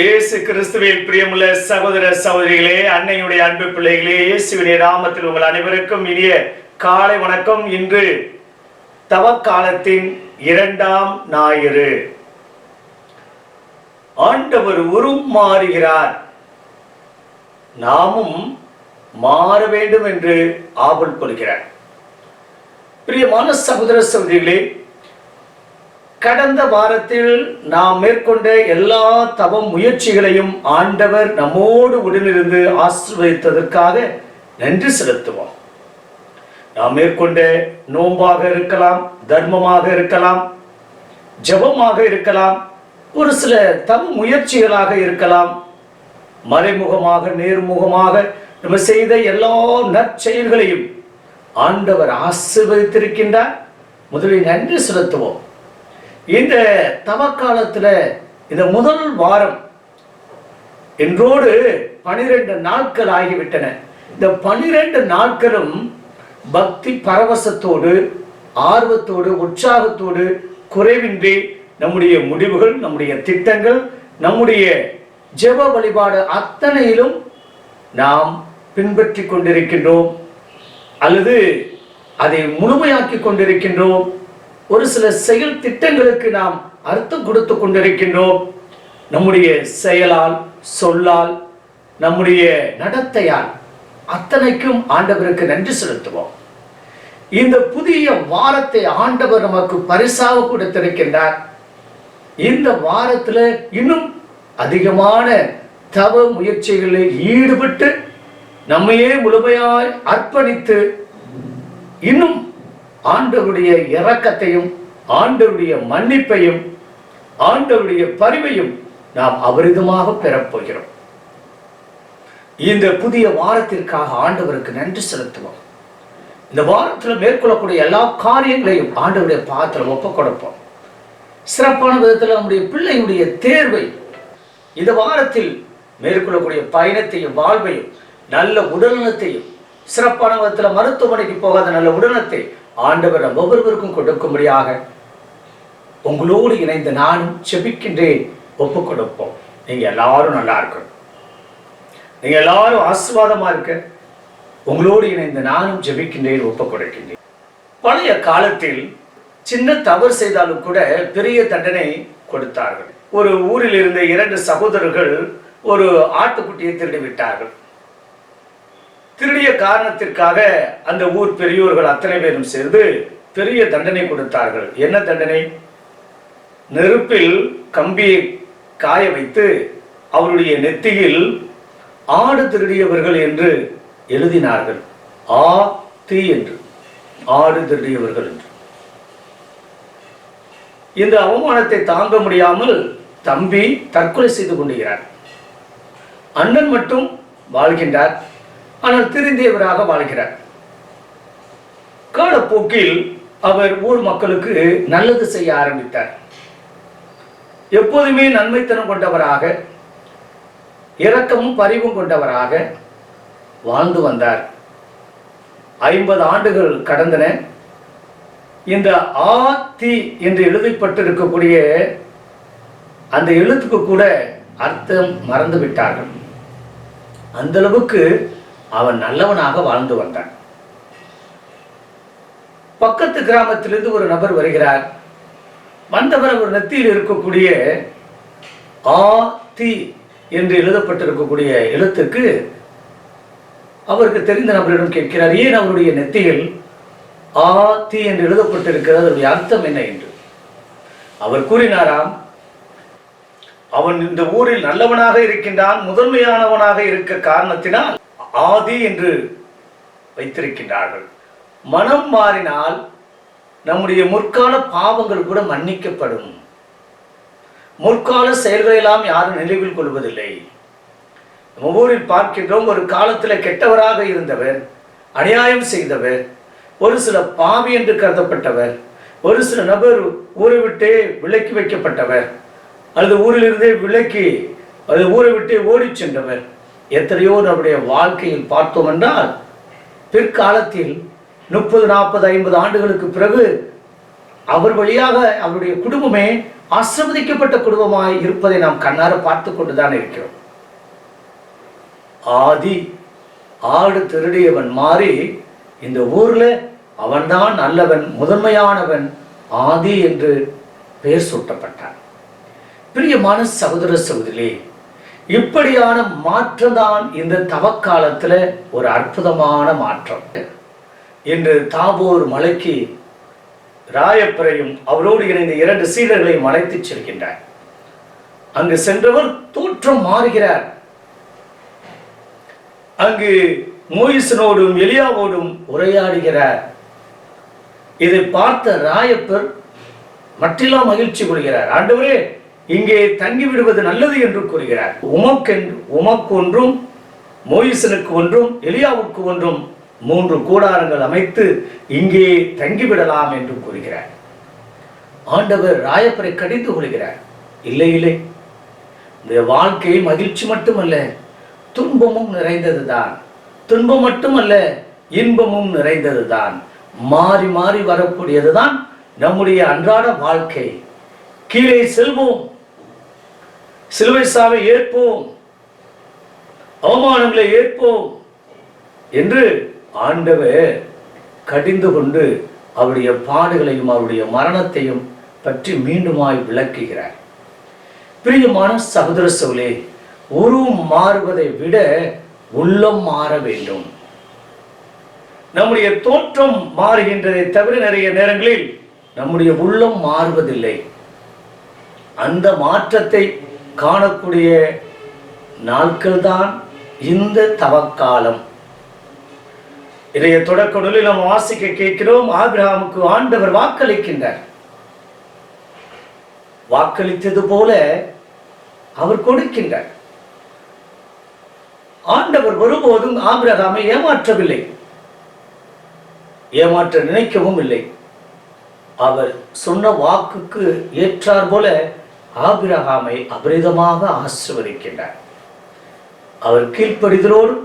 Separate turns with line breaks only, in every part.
இயேசு கிறிஸ்துவில் பிரியமுள்ள சகோதர சகோதரிகளே அன்னையுடைய அன்பு பிள்ளைகளே இயேசுவினுடைய நாமத்தில் உங்கள் அனைவருக்கும் இனிய காலை வணக்கம். இன்று தவக்காலத்தின் இரண்டாம் ஞாயிறு. ஆண்டவர் உருமாறுகிறார் மாறுகிறார். நாமும் மாற வேண்டும் என்று ஆவல் கொள்கிறார். பிரியமான சகோதர சகோதரிகளே கடந்த வாரத்தில் நாம் மேற்கொண்ட எல்லா தவ முயற்சிகளையும் ஆண்டவர் நம்மோடு உடனிருந்து ஆசிர்வதித்ததற்காக நன்றி செலுத்துவோம். நாம் மேற்கொண்ட நோம்பாக இருக்கலாம் தர்மமாக இருக்கலாம் ஜபமாக இருக்கலாம் ஒரு சில தவ முயற்சிகளாக இருக்கலாம். மறைமுகமாக நேர்முகமாக நம்ம செய்த எல்லா நற்செயல்களையும் ஆண்டவர் ஆசிர்வதித்திருக்கின்றார். முதலில் நன்றி செலுத்துவோம். இந்த தவக்காலத்தில் இந்த முதல் வாரம் என்றோடு பனிரெண்டு நாட்கள் ஆகிவிட்டன. இந்த பனிரெண்டு நாட்களும் பக்தி பரவசத்தோடு ஆர்வத்தோடு உற்சாகத்தோடு குறைவின்றி நம்முடைய முடிவுகள் நம்முடைய திட்டங்கள் நம்முடைய ஜெப வழிபாடு அத்தனையிலும் நாம் பின்பற்றி கொண்டிருக்கின்றோம். அல்லது அதை முழுமையாக்கி கொண்டிருக்கின்றோம். ஒரு சில செயல் திட்டங்களுக்கு நாம் அர்த்தம் கொடுத்து கொண்டிருக்கின்றோம். நம்முடைய செயலால் சொல்லால் நம்முடைய நடத்தையால் அத்தனைக்கும் ஆண்டவருக்கு நன்றி செலுத்துவோம். இந்த புதிய வாரத்தை ஆண்டவர் நமக்கு பரிசாக கொடுத்திருக்கின்றார். இந்த வாரத்தில் இன்னும் அதிகமான தவ முயற்சிகளில் ஈடுபட்டு நம்மையே முழுமையாய் அர்ப்பணித்து இன்னும் ஆண்டவருடைய இரக்கத்தையும் ஆண்டவருடைய மன்னிப்பையும் ஆண்டவருடைய பரிவையும் நாம் அபரிதமாக பெறப்போகிறோம் இந்த புதிய வாரத்திற்காக ஆண்டவருக்கு நன்றி செலுத்துவோம். இந்த வாரத்தில் மேற்கொள்ளக்கூடிய எல்லா காரியங்களையும் ஆண்டவருடைய பாத்திரம் ஒப்பு கொடுப்போம். சிறப்பான விதத்தில் நம்முடைய பிள்ளையுடைய தேர்வை இந்த வாரத்தில் மேற்கொள்ளக்கூடிய பயணத்தையும் வாழ்வையும் நல்ல உடல்நலத்தையும் சிறப்பான விதத்தில் மருத்துவமனைக்கு போகாத நல்ல உடல்நலத்தை ஆண்டவர் நம் ஒவ்வொருவருக்கும் கொடுக்கும்படியாக உங்களோடு இணைந்து நானும் செபிக்கின்றேன். ஒப்பு கொடுப்போம் நீங்க எல்லாரும் நல்லா இருக்கணும். நீங்க எல்லாரும் ஆசீர்வாதமா இருக்க. உங்களோடு இணைந்து நானும் ஜெபிக்கின்றேன் ஒப்பு கொடுக்கின்றேன் பழைய காலத்தில் சின்ன தவறு செய்தாலும் கூட பெரிய தண்டனை கொடுத்தார்கள். ஒரு ஊரில் இருந்த இரண்டு சகோதரர்கள் ஒரு ஆட்டுக்குட்டியை திருடி விட்டார்கள். திருடிய காரணத்திற்காக அந்த ஊர் பெரியோர்கள் அத்தனை பேரும் சேர்ந்து பெரிய தண்டனை கொடுத்தார்கள். என்ன தண்டனை? நெருப்பில் கம்பியை காய வைத்து அவருடைய நெத்தியில் ஆடு திருடியவர்கள் என்று எழுதினார்கள். ஆ தீ என்று. ஆடு திருடியவர்கள் என்று. இந்த அவமானத்தை தாங்க முடியாமல் தம்பி தற்கொலை செய்து கொண்டுகிறார் அண்ணன் மட்டும் வாழ்கின்றார். ஆனால் திருந்தியவராக வாழ்கிறார். காலப்போக்கில் அவர் ஊர் மக்களுக்கு நல்லது செய்ய ஆரம்பித்தார். எப்போதுமே நன்மைத்தனம் கொண்டவராக இரக்கமும் பரிவும் கொண்டவராக வாழ்ந்து வந்தார். ஐம்பது ஆண்டுகள் கடந்தன. இந்த ஆ தி என்று எழுதப்பட்டிருக்கக்கூடிய அந்த எழுத்துக்கு கூட அர்த்தம் மறந்து விட்டார்கள். அந்த அளவுக்கு அவன் நல்லவனாக வாழ்ந்து வந்தான். பக்கத்து கிராமத்திலிருந்து ஒரு நபர் வருகிறார். வந்தவர் அவர் நெத்தியில் இருக்கக்கூடிய ஆ தி என்று எழுதப்பட்டிருக்கக்கூடிய எழுத்துக்கு அவருக்கு தெரிந்த நபரிடம் கேட்கிறார் ஏன் அவருடைய நெத்தியில் ஆ தி என்று எழுதப்பட்டிருக்கிறது? அதனுடைய அர்த்தம் என்ன? என்று. அவர் கூறினாராம் அவன் இந்த ஊரில் நல்லவனாக இருக்கின்றான் முதன்மையானவனாக இருக்க காரணத்தினால் ஆதி என்று வைத்திருக்கின்றார்கள். மனம் மாறினால் நம்முடைய முற்கால பாவங்கள் கூட மன்னிக்கப்படும். முற்கால செயல்களெல்லாம் யாரும் நினைவில் கொள்வதில்லை. நம்ம ஊரில் பார்க்கின்றோம் ஒரு காலத்தில் கெட்டவராக இருந்தவர் அநியாயம் செய்தவர் ஒரு சில பாவி என்று கருதப்பட்டவர் ஒரு சில நபர் ஊரை விட்டே விலக்கி வைக்கப்பட்டவர் அல்லது ஊரிலிருந்தே விலக்கி அது ஊரை விட்டு ஓடிச் சென்றவர் எத்தனையோ நம்முடைய வாழ்க்கையில் பார்த்தோம் என்றால் பிற்காலத்தில் முப்பது நாற்பது ஐம்பது ஆண்டுகளுக்கு பிறகு அவர் வழியாக அவருடைய குடும்பமே அசமதிக்கப்பட்ட குடும்பமாய் இருப்பதை நாம் கண்ணார பார்த்து கொண்டுதான் இருக்கிறோம். ஆதி ஆடு திருடியவன் மாறி இந்த ஊர்ல அவன்தான் நல்லவன் முதன்மையானவன் ஆதி என்று பெயர் சூட்டப்பட்டான். பிரியமான சகோதர சகோதரி இப்படியான மாற்றம் தான் இந்த தவக்காலத்துல ஒரு அற்புதமான மாற்றம். இன்று தாபோர் மலைக்கு ராயப்பரையும் அவரோடு இணைந்த இரண்டு சீடர்களையும் அழைத்துச் செல்கின்றார். அங்கு சென்றவர் தோற்றம் மாறுகிறார். அங்கு மோயிசனோடும் எலியாவோடும் உரையாடுகிறார். இதை பார்த்த ராயப்பர் மட்டிலாம் மகிழ்ச்சி கொள்கிறார். ஆண்டவரே இங்கே தங்கிவிடுவது நல்லது என்று கூறுகிறார். உமக்கென்று உமக்கு ஒன்றும் மோயிசனுக்கு ஒன்றும் எலியாவுக்கு ஒன்றும் மூன்று கூடாரங்கள் அமைத்து இங்கே தங்கிவிடலாம் என்று கூறுகிறார். ஆண்டவர் ராயப்பரை கடிந்து கொள்கிறார். இல்லை இல்லை. இந்த வாழ்க்கை மகிழ்ச்சி மட்டுமல்ல துன்பமும் நிறைந்ததுதான். துன்பம் மட்டுமல்ல இன்பமும் நிறைந்ததுதான். மாறி மாறி வரக்கூடியதுதான் நம்முடைய அன்றாட வாழ்க்கை. கீழே செல்வோம். சிலுவை சாவை ஏற்போம். அவமானங்களை ஏற்போம் என்று ஆண்டவர் கடிந்து கொண்டு அவருடைய பாடுகளையும் அவருடைய மரணத்தையும் பற்றி மீண்டுமாய் விளக்குகிறார். பிரியமான சகோதர சோலே உருவம் மாறுவதை விட உள்ளம் மாற வேண்டும். நம்முடைய தோற்றம் மாறுகின்றதை தவிர நிறைய நேரங்களில் நம்முடைய உள்ளம் மாறுவதில்லை. அந்த மாற்றத்தை காணக்கூடிய நாட்கள் தான் இந்த தவக்காலம். இதைய தொடக்க நூலில் நாம் வாசிக்க கேட்கிறோம் ஆபிரகாமுக்கு ஆண்டவர் வாக்களிக்கின்றார். வாக்களித்தது போல அவர் கொடுக்கின்றார். ஆண்டவர் ஒருபோதும் ஆபிரகாமை ஏமாற்றவில்லை. ஏமாற்ற நினைக்கவும் இல்லை. அவர் சொன்ன வாக்குக்கு ஏற்றார் போல ஆபிரகாமை அபரிதமாக ஆசிர்வதிக்கின்றார். அவர் கீழ்ப்படிதலோடும்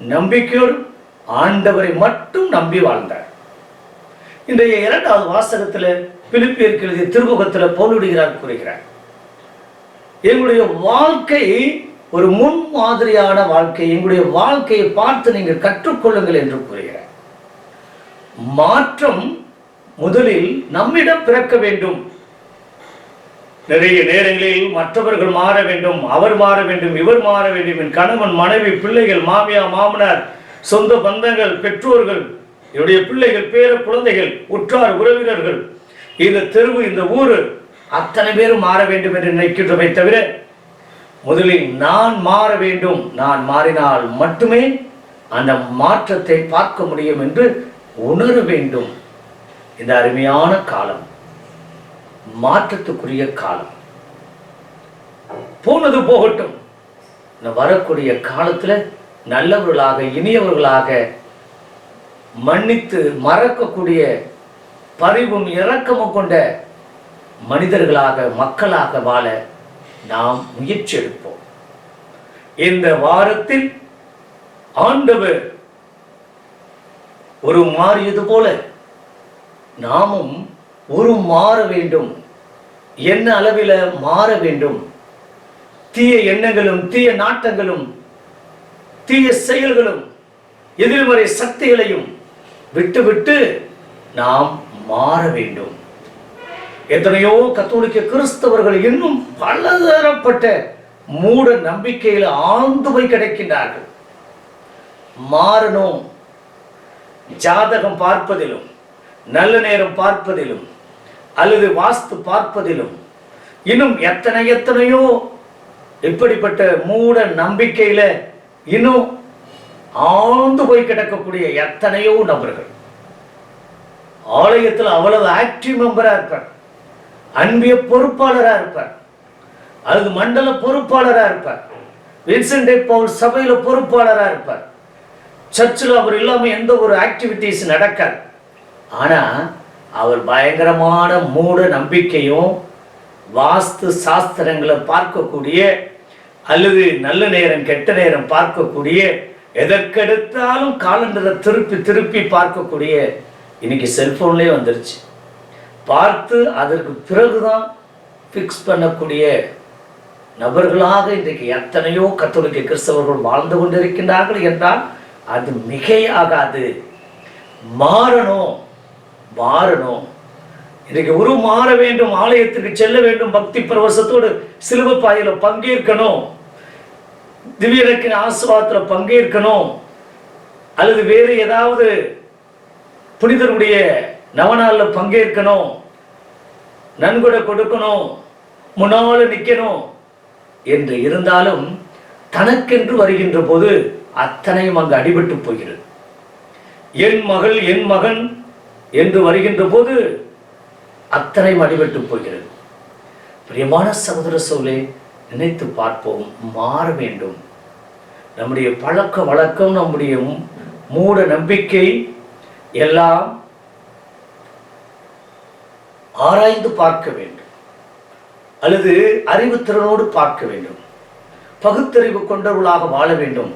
நம்பிக்கையோடும் ஆண்டவரை மட்டும் நம்பி வாழ்ந்தார். இன்றைய இரண்டாவது வாசகத்தில் பிலிப்பியருக்கு எழுதிய திருமுகத்தில் போலிடுகிறார் கூறுகிறார் எங்களுடைய வாழ்க்கை ஒரு முன் மாதிரியான வாழ்க்கை. எங்களுடைய வாழ்க்கையை பார்த்து நீங்கள் கற்றுக்கொள்ளுங்கள் என்று கூறுகிறார். மாற்றம் முதலில் நம்மிடம் பிறக்க வேண்டும். நிறைய நேரங்களில் மற்றவர்கள் மாற வேண்டும் அவர் மாற வேண்டும் இவர் மாற வேண்டும் என் கணவன் மனைவி பிள்ளைகள் மாமியா மாமனார் சொந்த பந்தங்கள் பெற்றோர்கள் என்னுடைய பிள்ளைகள் பேர குழந்தைகள் உற்றார் உறவினர்கள் இந்த தெருவு இந்த ஊர் அத்தனை பேரும் மாற வேண்டும் என்று நினைக்கின்றமை தவிர முதலில் நான் மாற வேண்டும். நான் மாறினால் மட்டுமே அந்த மாற்றத்தை பார்க்க முடியும் என்று உணர வேண்டும். இந்த அருமையான காலம். மாற்றத்துக்குரிய காலம். போனது போகட்டும். இந்த வரக்கூடிய காலத்துல நல்லவர்களாக இனியவர்களாக மன்னித்து மறக்கக்கூடிய பரிவும் இரக்கமும் கொண்ட மனிதர்களாக மக்களாக வாழ நாம் முயற்சி எடுப்போம். இந்த வாரத்தில் ஆண்டவர் ஒரு மாறியது போல நாமும் ஒரு மாற வேண்டும். என்ன அளவில் மாற வேண்டும்? தீய எண்ணங்களும் தீய நாட்டங்களும் தீய செயல்களும் எதிர்மறை சக்திகளையும் விட்டுவிட்டு நாம் மாற வேண்டும். எத்தனையோ கத்தோலிக்க கிறிஸ்தவர்கள் இன்னும் பலதரப்பட்ட மூட நம்பிக்கையில் ஆழ்ந்து போய் கிடைக்கின்றார்கள். மாறணும். ஜாதகம் பார்ப்பதிலும் நல்ல நேரம் பார்ப்பதிலும் அல்லது வாஸ்து பார்ப்பதிலும் இன்னும் எத்தனை எத்தனையோ இப்படிப்பட்ட மூட நம்பிக்கையில இன்னும் ஆழ்ந்து போய் கிடக்கக்கூடிய எத்தனையோ நபர்கள். ஆலயத்தில் அவ்வளவு ஆக்டிவ் மெம்பரா இருப்பார். அன்பிய பொறுப்பாளராக இருப்பார். அல்லது மண்டல பொறுப்பாளராக இருப்பார். வின்சென்டே பவுல் சபையில் பொறுப்பாளராக இருப்பார். சர்ச்சில் அவர் இல்லாமல் எந்த ஒரு ஆக்டிவிட்டிஸ் நடக்காது. ஆனால் அவர் பயங்கரமான மூட நம்பிக்கையும் வாஸ்து சாஸ்திரங்களை பார்க்கக்கூடிய அல்லது நல்ல நேரம் கெட்ட நேரம் பார்க்கக்கூடிய எதற்கெடுத்தாலும் காலண்டரை திருப்பி திருப்பி பார்க்கக்கூடிய இன்னைக்கு செல்போன்லேயே வந்துருச்சு. பார்த்து அதற்கு பிறகுதான் ஃபிக்ஸ் பண்ணக்கூடிய நபர்களாக இன்றைக்கு எத்தனையோ கத்தோலிக்க கிறிஸ்தவர்கள் வாழ்ந்து கொண்டிருக்கின்றார்கள் என்றால் அது மிகையாகாது. மாறணும். மாறணும். இன்றைக்கு உரு மாற வேண்டும் ஆலயத்துக்கு செல்ல வேண்டும் பக்தி பரவசத்தோடு சிலுவ பங்கேற்கணும். திவ்யரக்கின் ஆசுவாதத்துல பங்கேற்கணும். அல்லது வேறு ஏதாவது புனிதருடைய நவநாளில் பங்கேற்கணும். நன்கொடை கொடுக்கணும் முன்னால நிற்கணும் என்று இருந்தாலும் தனக்கென்று வருகின்ற போது அத்தனையும் அங்கு அடிபட்டு போகிறது. என் மகள் என் மகன் என்று வருகின்ற போது அத்தனை அடிபட்டு போகிறது. பிரியமான சகோதர சோழே நினைத்து பார்ப்போம் மாற வேண்டும். நம்முடைய பழக்க வழக்கம் நம்முடைய மூட நம்பிக்கை எல்லாம் ஆராய்ந்து பார்க்க வேண்டும். அல்லது அறிவுத்திறனோடு பார்க்க வேண்டும். பகுத்தறிவு கொண்டவர்களாக வாழ வேண்டும்.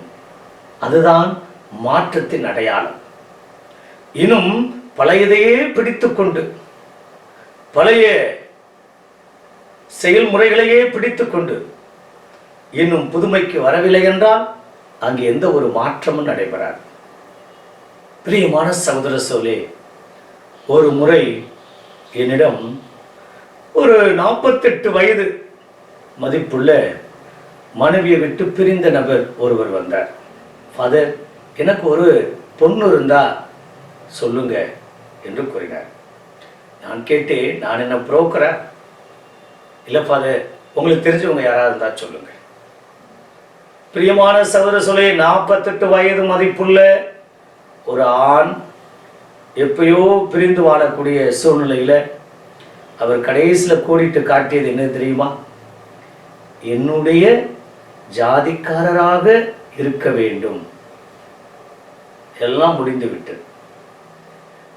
அதுதான் மாற்றத்தின் அடையாளம். இன்னும் பழையதையே பிடித்துக்கொண்டு பழைய செயல்முறைகளையே பிடித்துக்கொண்டு இன்னும் புதுமைக்கு வரவில்லை என்றால் அங்கு எந்த ஒரு மாற்றமும் நடைபெறாது. பிரியமான சகோதர சோலே ஒரு முறை என்னிடம் ஒரு நாற்பத்தெட்டு வயது மதிப்புள்ள மனைவியை விட்டு பிரிந்த நபர் ஒருவர் வந்தார். ஃபாதர் எனக்கு ஒரு பொண்ணு இருந்தா சொல்லுங்கள் என்று கூறினார். நான் கேட்டேன் நான் என்ன புரோக்கரா? இல்லை ஃபாதர் உங்களுக்கு தெரிஞ்சவங்க யாராவது இருந்தால் சொல்லுங்க. பிரியமான சகோதர சொல்லே நாற்பத்தெட்டு வயது மதிப்புள்ள ஒரு ஆண் எப்பயோ பிரிந்து வாழக்கூடிய சூழ்நிலையில் அவர் கடைசியில் கூடிட்டு காட்டியது என்ன தெரியுமா? என்னுடைய ஜாதிக்காரராக இருக்க வேண்டும். எல்லாம் முடிந்து விட்டது.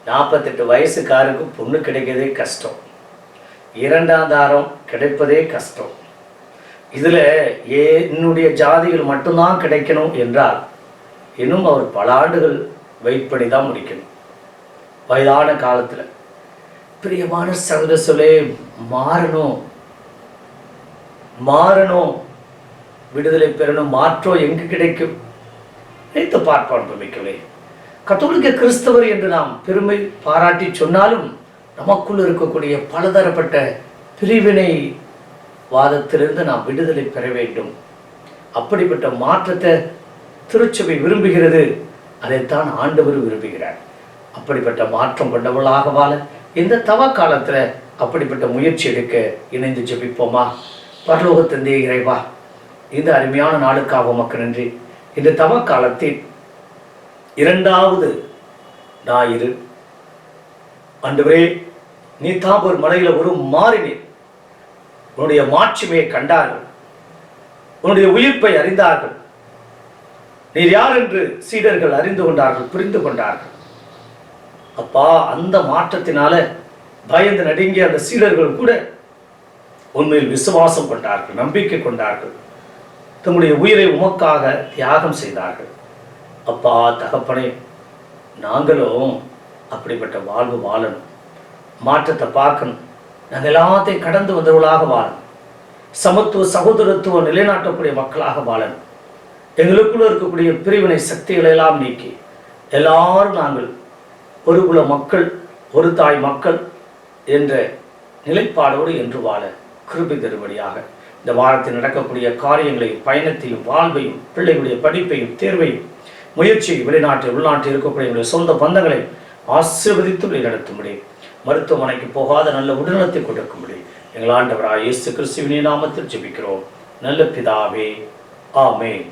நாற்பத்தெட்டு வயசுக்காருக்கு பொண்ணு கிடைக்கிறதே கஷ்டம். இரண்டாம் தாரம் கிடைப்பதே கஷ்டம். இதில் என்னுடைய ஜாதிகள் மட்டும்தான் கிடைக்கணும் என்றால் இன்னும் அவர் பல ஆண்டுகள் வெயிட் பண்ணி தான் முடிக்கணும். வயதான காலத்தில். பிரியமான சகோதர சொல்லே மாறணும். மாறணும். விடுதலை பெறணும். மாற்றம் எங்கு கிடைக்கும்? நினைத்து பார்ப்பான் மிக்கவே கத்தோலிக்க கிறிஸ்தவர் என்று நாம் பெருமை பாராட்டி சொன்னாலும் நமக்குள் இருக்கக்கூடிய பலதரப்பட்ட பிரிவினை வாதத்திலிருந்து நாம் விடுதலை பெற வேண்டும். அப்படிப்பட்ட மாற்றத்தை திருச்சபை விரும்புகிறது. அதைத்தான் ஆண்டவர் விரும்புகிறார். அப்படிப்பட்ட மாற்றம் கொண்டவளாக வாழ இந்த தவ காலத்தில் அப்படிப்பட்ட முயற்சி எடுக்க இணைந்து ஜெபிப்போமா? பரலோகத்தந்தே இறைவா இந்த அருமையான நாளுக்காக உமக்கு நன்றி. இந்த தவ காலத்தில் இரண்டாவது ஞாயிறு. அன்றுவரே நீ தாபூர் மலையில் ஒரு மாறினீர் உன்னுடைய மாட்சிமையை கண்டார்கள். உன்னுடைய உயிர்ப்பை அறிந்தார்கள். நீர் யார் என்று சீடர்கள் அறிந்து கொண்டார்கள் புரிந்து கொண்டார்கள். அப்பா அந்த மாற்றத்தினால பயந்து நடுங்கிய அந்த சீடர்கள் கூட உண்மையில் விசுவாசம் கொண்டார்கள் நம்பிக்கை கொண்டார்கள். தம்முடைய உயிரை உமக்காக தியாகம் செய்தார்கள். அப்பா தகப்பனே நாங்களும் அப்படிப்பட்ட வாழ்வு வாழணும். மாற்றத்தை பார்க்கணும். நாங்கள் எல்லாத்தையும் கடந்து வந்தவர்களாக வாழணும். சமத்துவ சகோதரத்துவம் நிலைநாட்டக்கூடிய மக்களாக வாழணும். எங்களுக்குள்ள இருக்கக்கூடிய பிரிவினை சக்திகளை எல்லாம் நீக்கி எல்லாரும் நாங்கள் ஒரு குல மக்கள் ஒரு தாய் மக்கள் என்ற நிலைப்பாடோடு என்று வாழ கிருபி தருபடியாக இந்த வாரத்தில் நடக்கக்கூடிய காரியங்களையும் பயணத்தையும் வாழ்வையும் பிள்ளைகளுடைய படிப்பையும் தேர்வையும் முயற்சி வெளிநாட்டில் உள்நாட்டில் இருக்கக்கூடிய சொந்த பந்தங்களை ஆசிர்வதித்து வழி நடத்தும்படி மருத்துவமனைக்கு போகாத நல்ல உடல்நலத்தை கொடுக்கும்படி எங்கள் ஆண்டவராய் இயேசு கிறிஸ்துவின் நாமத்தில் ஜெபிக்கிறோம். நல்ல பிதாவே ஆமேன்.